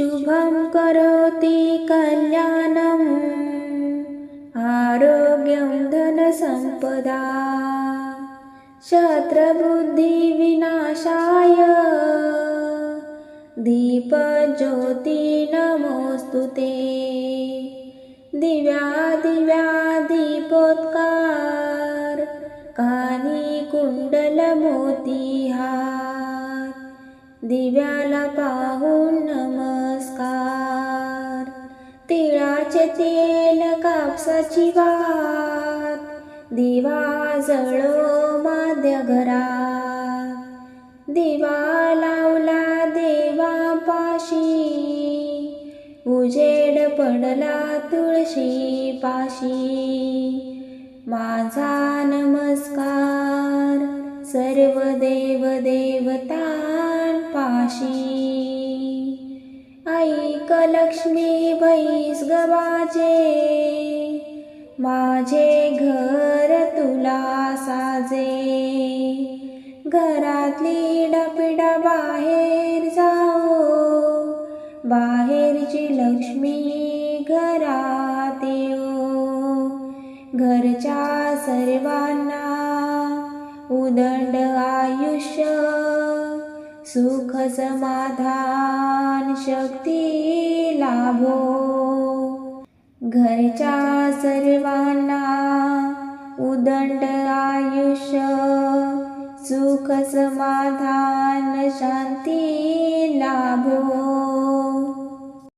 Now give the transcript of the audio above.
शुभं करोति कल्याणम् आरोग्यं धनसम्पदा शत्रबुद्धिविनाशाय। दीपज्योति नमोऽस्तु ते। दिव्या दिव्या दीपोत्कार कानी कुंडल मोतीहार तिळाचे तेल कापसाची वात दिवा जळो माध्य घरात. दिवा लावला देवापाशी उजेड पडला तुळशी पाशी. माझा नमस्कार सर्व देव देवतांपाशी. ऐक लक्ष्मी बैस गवाचे माझे घर तुला साजे. घरातली डपडा बाहेर जाओ. बाहेरची लक्ष्मी घरात येऊ घरच्या सर्वांना उदंड आयुष्य सुख समाधान शक्ती लाभो घरच्या सर्वांना उदंड आयुष्य सुख समाधान शांती लाभो.